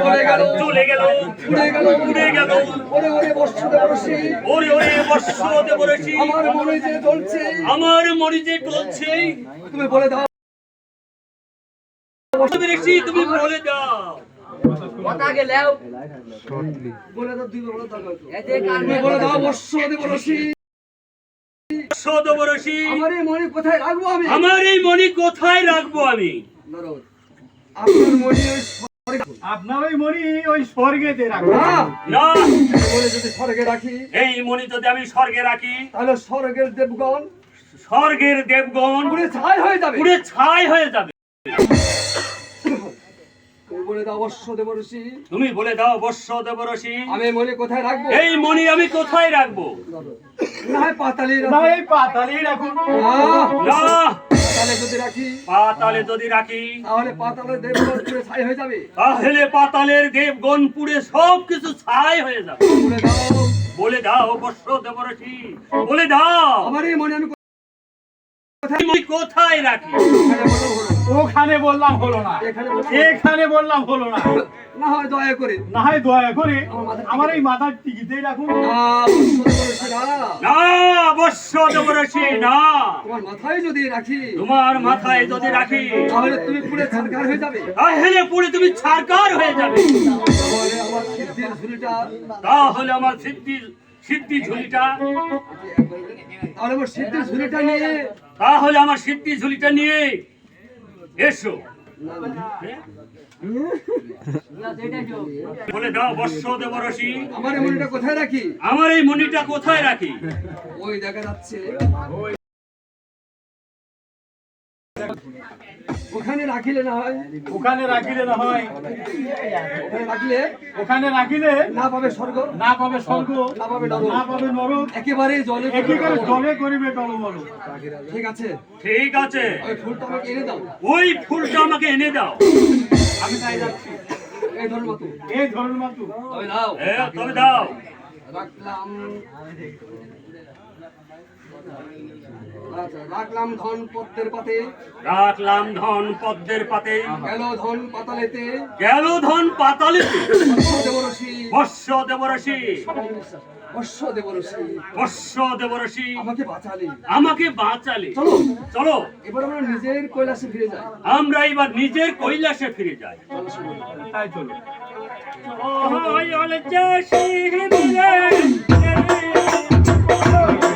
চলে চলে গেল উড়ে গেল উড়ে গেল। ওরে ওরে বর্ষ দেবরসি ওরে ওরে বর্ষ দেবরসি আমার মনে যে চলছে আমার টলছে তুমি বলে দাও। তুমি বলে দাও। কথা গেলেও বলে দাও দুই বলে দাও। এই যে কান বলে দাও বর্ষ দেবরসি আমার এই মনে কোথায় রাখব আমি? আমার এই মণি কোথায় রাখব আমি? আপনার মনে ওই আপনার ওই মনি ওই স্বর্গেতে রাখো। না, না। এই যদি স্বর্গে রাখি এই মণি যদি আমি স্বর্গে রাখি তাহলে স্বর্গের দেবগণ স্বর্গের দেবগণ পুরে ছাই হয়ে যাবে। ছাই হয়ে যাবে। তুমি বলে দাও বর্ষ দেবরসি। তুমি বলে দাও বর্ষ দেবরসি। আমি মনে কোথায় রাখব? এই মণি আমি কোথায় রাখব? না পাতালি না রাখব। এই পাতালি রাখুন না। পাতালে যদি রাখি পাতালে যদি রাখি তাহলে পাতালে দেবগণ পুরে ছাই হয়ে যাবে। তাহলে পাতালের দেবগণ পুড়ে সব কিছু ছাই হয়ে যাবে। বলে দাও। বলে দাও বর্ষ দেবরসি বলে দাও। আমার এই মনে আমি কোথায় রাখি কোথায় বলো হলো। ওখানে বললাম হলো না। এখানে বললাম হলো না। না। হয় দয়া করে। না হয় দয়া করে। আমার এই মাথার টিকিতেই রাখুন। না বর্ষ দেবরসি না। না বর্ষ দেবরসি না। তোমার মাথায় যদি রাখি। তোমার মাথায় যদি রাখি তাহলে তুমি পুরে ছাড়কার হয়ে যাবে। তাহলে পুড়ে তুমি ছারকার হয়ে যাবে। তাহলে আমার সিদ্ধির ঝুলিটা তাহলে আমার সিদ্ধি সিদ্ধি ঝুলিটা। তাহলে আমার সিদ্ধির ঝুলিটা নিয়ে তাহলে আমার সিদ্ধি ঝুলিটা নিয়ে এসো। বলে দাও বর্ষ দেবরসি। আমার এই মনিটা কোথায় রাখি? আমার এই মণিটা কোথায় রাখি? ওই দেখা যাচ্ছে। ওখানে রাখিলে না হয়? ওখানে রাখিলে না হয়। রাখলে? ওখানে রাখিলে না পাবে স্বর্গ? না পাবে স্বর্গ। না পাবে নরক? না পাবে নরক। একেবারে জলে একেবারে জলে করিবে টলমল ঠিক আছে? ঠিক আছে। ওই ফুলটা আমাকে এনে দাও। ওই ফুলটা আমাকে এনে দাও। আমি তাই যাচ্ছি। এই ধর্ম মতো এই ধরুন মাতু তবে দাও। তবে দাও। রাখলাম। রাখলাম ধন পদ্মের পাতে। রাখলাম ধন পদ্মের পাতে। গেল ধন পাতালেতে। গেল ধন পাতালিতে। বর্ষ দেবরসি বর্ষ দেবরসি বর্ষ দেবরসি বর্ষ দেবরসি আমাকে বাঁচালে। আমাকে বাঁচালে। চলো। চলো। এবার আমরা নিজের কৈলাসে ফিরে যাই। আমরা এবার নিজের কৈলাসে ফিরে যাই। তাই চলো। চলে।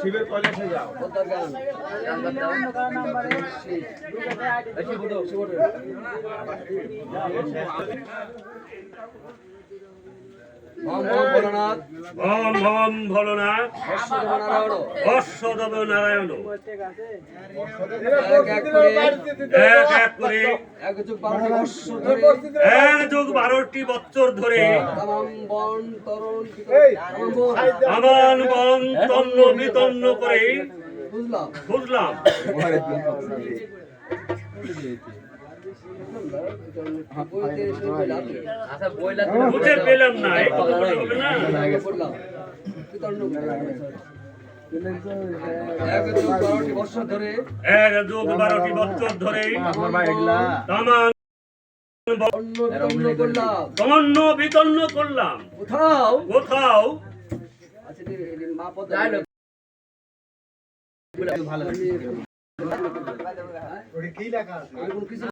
শিবের কৈলাসে যাও। পদ্মার গান বেশি বলো, বেশি বলো। ভম ভম ভোলানাথ, বর্ষদেব নারায়ণ, এক এক করে এক যুগ বারোটি বছর ধরে। আমান বন তন্ন বিতন্ন করে। বুঝলাম। বুঝলাম বইতে এসে পেলাম। আচ্ছা বইলা বুঝে পেলাম না বছর ধরে এক যুগ বারোটি বছর ধরে করলাম তন্ন বিতন্ন করলাম। কোথাও কোথাও আচ্ছা পদ্মা কি লেখা আছে?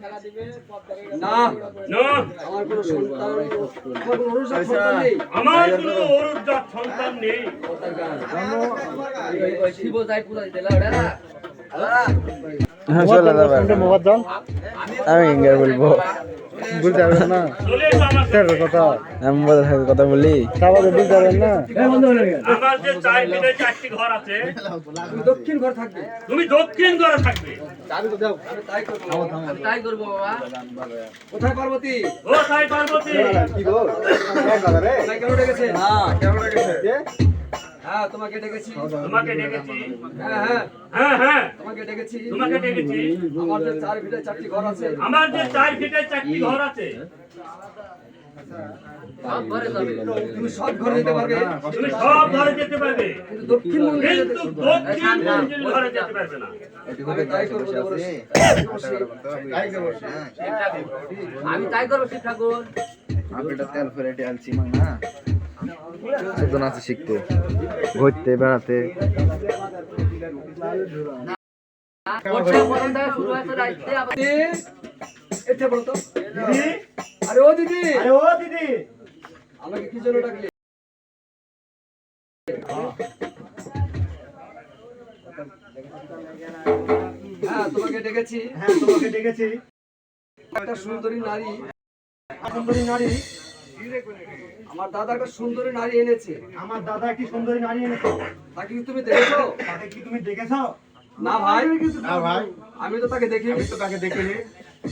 না। না। আমার কোনো সন্তান আমার কোনো অনুসার সন্তান নেই। আমার কোনো অরুজাত সন্তান নেই। পদ্মার গান ওই- ওই শিব যাই পূজা দিতে ওটা হ্যাঁ চলে যাবে আমি ইংরেজি বলব। বুঝতে পারবেন না। কথা। বলে কথা বলি। তারপরে বুঝতে পারবেন না? আমার যে চার ফিটে চারটি ঘর আছে তুমি দক্ষিণ ঘর থাকবে। তুমি দক্ষিণ ঘরে থাকবে। আমি তাই করব আমি তাই করব বাবা কোথায় পার্বতী ও সাই পার্বতী তোমায় কেন ডেকেছে? হ্যাঁ তোমাকে ডেকেছি। তোমাকে ডেকেছি। হ্যাঁ হ্যাঁ। হ্যাঁ হ্যাঁ। তোমাকে ডেকেছি। তোমাকে ডেকেছি। আমার যে চার ভিতরে চারটি ঘর আছে। আমার যে চার ফিটে চারটি ঘর আছে। সব ঘরে যাবে। তুমি সব ঘরে যেতে পারবে। তুমি সব ঘরে যেতে পারবে। কিন্তু দক্ষিণ মন্দিরে কিন্তু দক্ষিণ মন্দির ঘরে যেতে পারবে না। আমি তাই করব দেবরস। আমি তাই করব শিব ঠাকুর। আপেলটা তেল ফেলে আনছি না। একজন আছে শিখতে ঘুরতে বেড়াতে। বর্ষা গরম থেকে শুরু হয়েছে রাইতে আবার দিদি, এটা বলো তো আরে ও দিদি! আরে ও দিদি! আমাকে কি জন্য ডাকলে? হ্যাঁ তোমাকে ডেকেছি। হ্যাঁ তোমাকে ডেকেছি। একটা সুন্দরী নারী। সুন্দরী নারী। আমার দাদা একটা সুন্দরী নারী এনেছে। আমার দাদা কি সুন্দরী নারী এনেছে? তাকে কি তুমি দেখেছ? তাকে কি তুমি দেখেছ? না ভাই। না ভাই। আমি তো তাকে দেখিনি। আমি তো তাকে দেখিনি।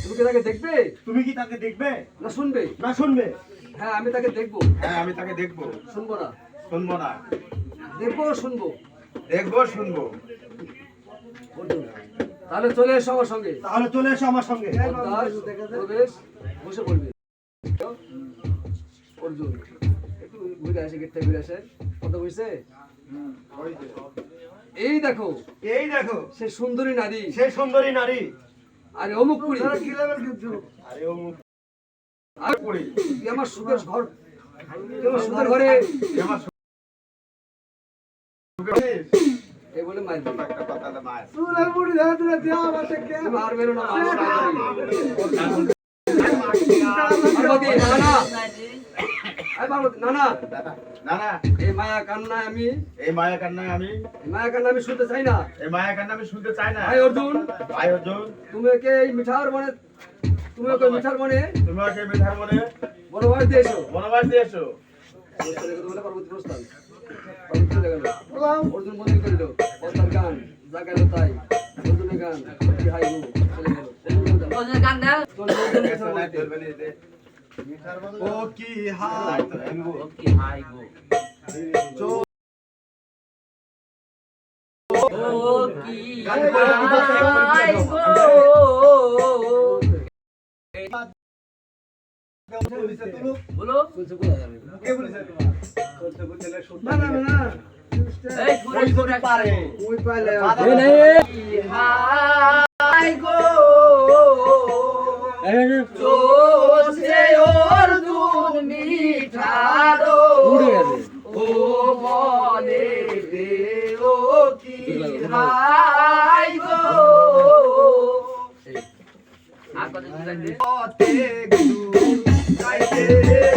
তুমি কি তাকে দেখবে? তুমি কি তাকে দেখবে? না শুনবে। না শুনবে? হ্যাঁ আমি তাকে দেখব। হ্যাঁ আমি তাকে দেখব। শুনব না। শুনব না। দেখব শুনব। দেখব শুনব। তাহলে চলে এসো আমার সঙ্গে। তাহলে চলে এসো আমার সঙ্গে। প্রবেশ বসে পড়বে। অর্জুন একটু ঘুরে আসে গেটটা ঘুরে আসে। কত বুঝছে এই দেখো এই দেখো সে সুন্দরী নারী সেই সুন্দরী নারী আরে অমুক পুরি আরে ও মুখ আর পুরি তুই আমার সুখের ঘর আমার সুখের ঘরে আমার এই বলে মার দিল একটা কথা তো মার মার মেরো না না না। না না এই মায়া কান্না আমি এই মায়া কান্নায় আমি মায়া কান্না আমি শুনতে চাই না। এই মায়া কান্না আমি শুনতে চাই না। ভাই অর্জুন। ভাই অর্জুন। তুমি ওকে এই মিঠার মনে তুমি ওকে মিঠার মনে তুমি ওকে মিঠার মনে বড় দিয়েছ বনবাস দিয়ে এসো। চলে গেল বলে পার্বতী প্রস্থান পার্বতী চলে গেল অর্জুন বন্দি করিল পদ্মার গান জাগালো তাই। অর্জুনের গান হাই গো চলে গেল। ওদের গান দেয় চলে অর্জুন ও কি হাই। তো কি হাই গো ও কি হাই গো বলো চলছে কোথায় যাবে না না না এই। ঘুরে পারে ওই পাইলে হাই গো হাই গো। আর কত দিন এই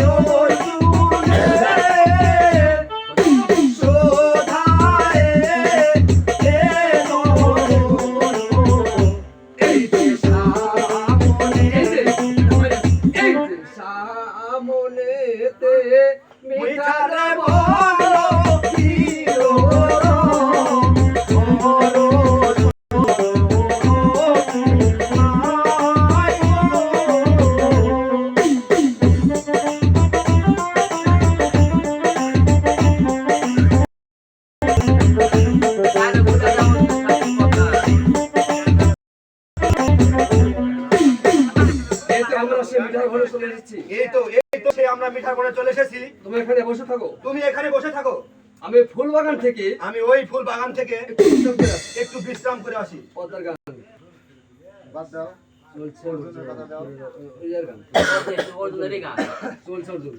তো সে আমরা মিঠার মনে চলে এসেছি। তুমি এখানে বসে থাকো। তুমি এখানে বসে থাকো। আমি ফুল বাগান থেকে আমি ওই ফুল বাগান থেকে একটু বিশ্রাম করে আসি। পদ্মার গান। বাদ দাও। চলছে অর্জুন।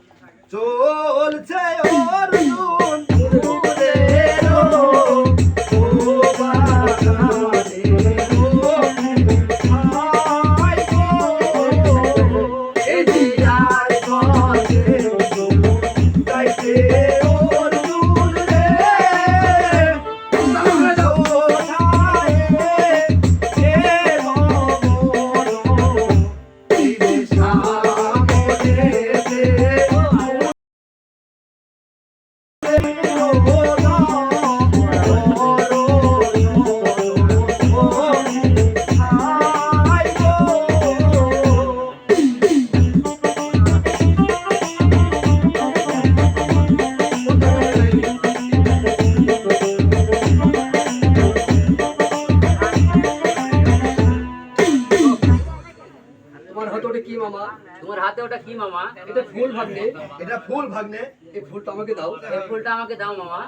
কি মামা? এটা ফুল ভাগ্নে। এটা ফুল ভাগ্নে। এই ফুলটা আমাকে দাও। এই ফুলটা আমাকে দাও মামা।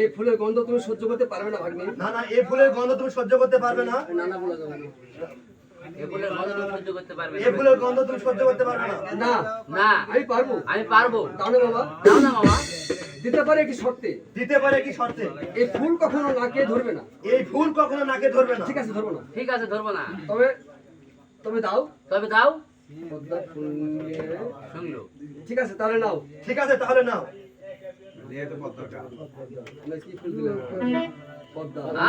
এই ফুলের গন্ধ তুমি সহ্য করতে পারবে না ভাগ্নে। না না এই ফুলের গন্ধ তুমি সহ্য করতে পারবে না। বলা না এই ফুলের গন্ধ তুমি সহ্য করতে পারবে এই ফুলের গন্ধ তুমি সহ্য করতে পারবে না। না না। আমি পারব। আমি পারব। দাও বাবা দাও না মামা। দিতে পারে একটি শর্তে? দিতে পারে কি শর্তে? এই ফুল কখনো নাকে ধরবে না। এই ফুল কখনো নাকে ধরবে না। ঠিক আছে ধরবো না। ঠিক আছে ধরবো না। তবে তবে দাও। তবে দাও। পদ্মা ফুল শুনলো ঠিক আছে তাহলে নাও। ঠিক আছে তাহলে নাও। আমরা কি ফুল দিলাম? পদ্মা।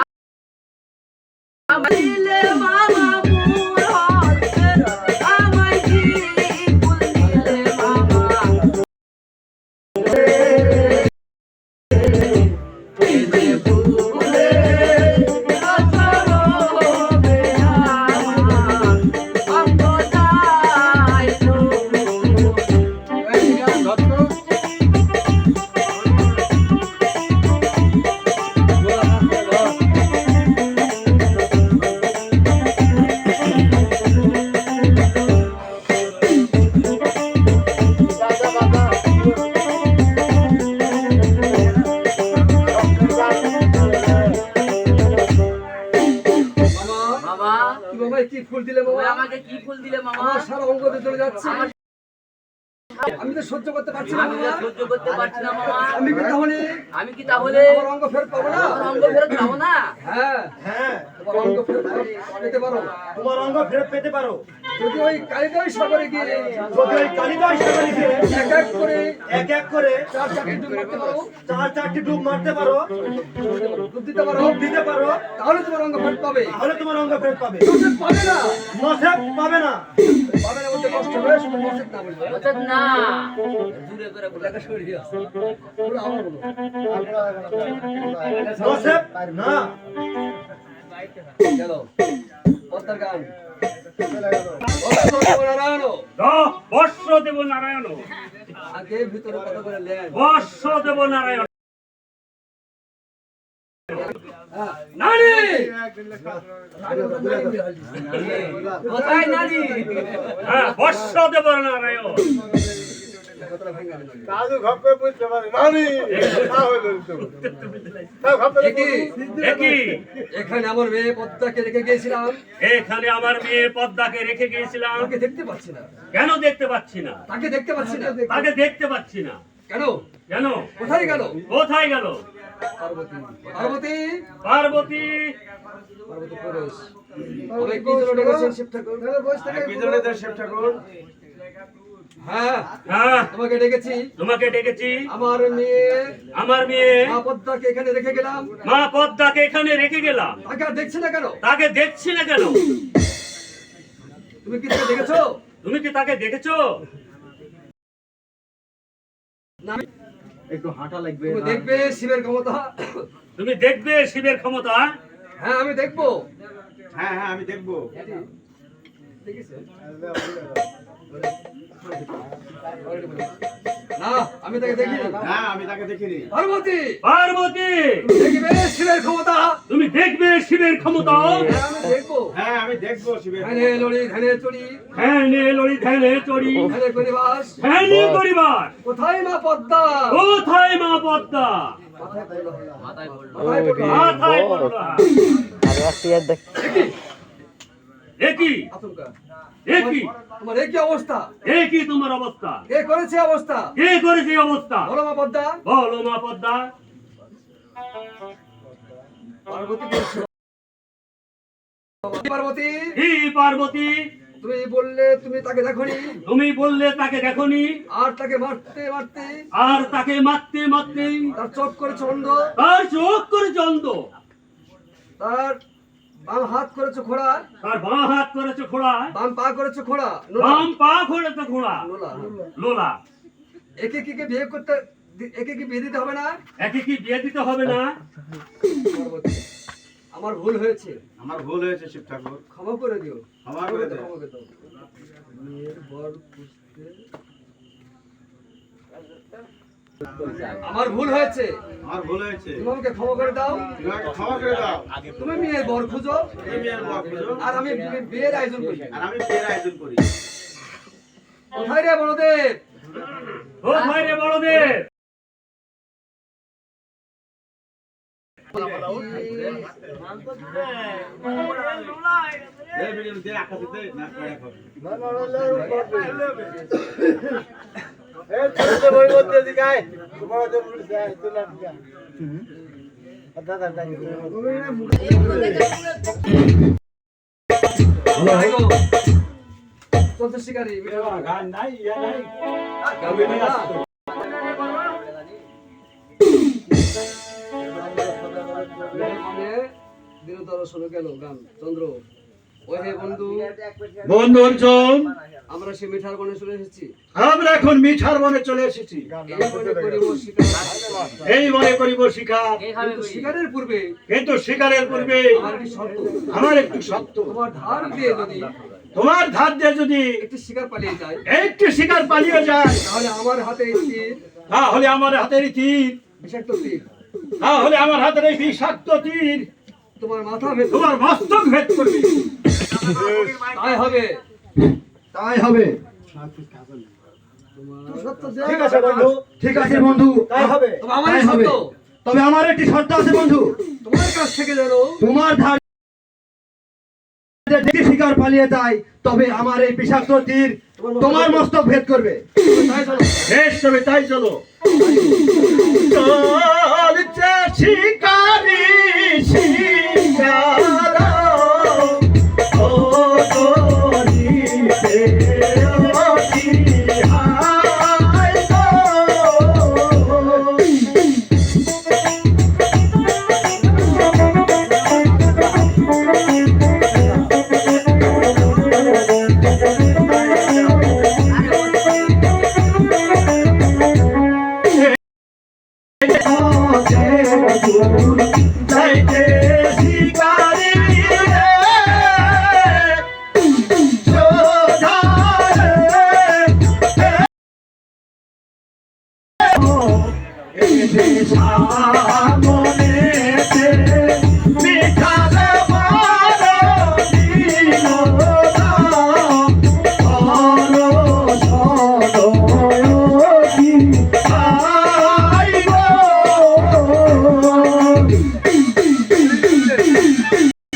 আমি কি তাহলে আমার অঙ্গ ফেরত পাবো না? আমার অঙ্গ ফেরত পাবো না? হ্যাঁ। হ্যাঁ। তোমার অঙ্গ ফেরত পেতে পারো। তোমার অঙ্গ ফেরত পেতে পারো। যদি ওই কালিদাই সাগরে গিয়ে যদি ওই কালিদাস সাগরীকে এক এক করে এক এক করে চার চারটি ডুব মারতে পারো। চার চারটি ডুব মারতে পারো। ডুব দিতে পারো। ডুব দিতে পারো। তাহলে তোমার অঙ্গ ফেরত পাবে। তাহলে তোমার অঙ্গ ফেরত পাবে। পাবে না। নসেব পাবে না। না বলতে কষ্ট হবে শুধু নচেৎ না বলবে অর্থাৎ না দূরে করে বলে নারায়ণ দাদু ঘপকে বুঝতে পারে নানি তা হইল তো ঘপকে একই এখানে আমার মেয়ে পদ্মাকে রেখে গিয়েছিলাম। এখানে আমার মেয়ে পদ্মাকে রেখে গিয়েছিলাম। তাকে দেখতে পাচ্ছি না। কেন দেখতে পাচ্ছি না? তাকে দেখতে পাচ্ছি না। তাকে দেখতে পাচ্ছি না। কেন? কেন? কোথায় গেল? কোথায় গেল? পার্বতী। পার্বতী? পার্বতী। পার্বতী প্রবেশ আমি কি জন্য ডেকেছেন শিব ঠাকুর। বিজনেদের শিব ঠাকুর। হ্যাঁ হ্যাঁ। তোমাকে ডেকেছি। তোমাকে ডেকেছি। আমার মেয়ে। আমার মেয়ে। মা পদ্মাকে এখানে রেখে গেলাম। মা পদ্মাকে এখানে রেখে গেলাম। তাকে দেখছি না কেন? তাকে দেখছি না কেন? তুমি কি তাকে দেখেছ? তুমি কি তাকে দেখেছ? না তুমি দেখবে শিবের ক্ষমতা। তুমি দেখবে শিবের ক্ষমতা। হ্যাঁ আমি দেখব। হ্যাঁ হ্যাঁ আমি দেখব। না আমি তাকে দেখিনি। আমি তাকে দেখিনি। পার্বতী! পার্বতী! দেখবে শিবের ক্ষমতা? তুমি দেখবে শিবের ক্ষমতা? হ্যাঁ আমি দেখব। হ্যাঁ আমি দেখব শিবের ধ্যানে লড়ি ধ্যানে চড়ি। ধ্যানে লড়ি ধ্যানে চড়ি। ধ্যানে করিবাস। ধ্যানে করিবার কোথায় মা পদ্মা? কোথায় মা পদ্মা? মাথায় মাথায় পড়ল। মাথায় পড়ল। মাথায় পড়ল। আর রাশিয়ার দেখ। একই। একই। তোমার কি অবস্থা। একই তোমার অবস্থা। কে করেছে অবস্থা? কে করেছে অবস্থা? বলো মা পদ্মা। বলো মা পদ্মা। পার্বতী পার্বতী। হি পার্বতী। তুমি বললে তুমি তাকে দেখনি। তুমি বললে তাকে দেখনি। আর তাকে মারতে মারতে। আর তাকে মারতে মারতে। তার চোখ করেছে অন্ধ। তার চোখ করে চন্দ তার বাম হাত করেছে ঘোড়া তার বাঁ হাত করেছে খোড়া। বাম পা করেছে ঘোড়া বাম পা করেছে ঘোড়া নোলা। লোলা একে কি কে বিয়ে করতে একে কি বিয়ে দিতে হবে না? একে কি বিয়ে দিতে হবে না? আমার ভুল হয়েছে। আমার ভুল হয়েছে শিব ঠাকুর। ক্ষমা করে দিও। ক্ষমা করে দাও। ক্ষমা করে দাও। মেয়ের বর খুঁজতে আমার ভুল হয়েছে আমার ভুল হয়েছে তুমি আমাকে ক্ষমা করে দাও ক্ষমা করে দাও তুমি মেয়ের বর খুঁজো তুমি মেয়ের বর খুঁজো, আর আমি বিয়ের আয়োজন করি আর আমি বিয়ের আয়োজন করি কোথায় রে বড়দেব ও ভাই রে বড়দের না শিকারি গান গাইবে না? মানে দিনতর শোনো গেল গান চন্দ্র ও হে বন্ধু। বন্ধু অর্জুন আমরা সে মিঠার বনে চলে এসেছি। আমরা এখন মিঠার বনে চলে এসেছি। এই বনে করিব শিকার। শিকারের পূর্বে। কিন্তু শিকারের পূর্বে। আমার একটি শর্ত। আমার একটু সত্য তোমার ধার দিয়ে যদি তোমার ধার দিয়ে যদি একটি শিকার পালিয়ে যায়। একটি শিকার পালিয়ে যায়। তাহলে আমার হাতে তীর। তাহলে আমার হাতের এই তীর। বিষাক্ত তীর। তাহলে আমার হাতের এই বিষাক্ত তীর। তোমার মাথা ভেদ তোমার মস্তক ভেদ করবে। তাই হবে। তাই হবে। ঠিক আছে বন্ধু। ঠিক আছে বন্ধু। তাই হবে। তবে আমার হবে। শর্ত। তবে আমার একটি শর্ত আছে বন্ধু। তোমার কাছ থেকে যেন তোমার ধার যদি শিকার পালিয়ে যায় তবে আমার এই বিষাক্ত তীর তোমার মস্তক ভেদ করবে। তাই চলো। বেশ তবে তাই চলো। শিকারি শিকার Yeah.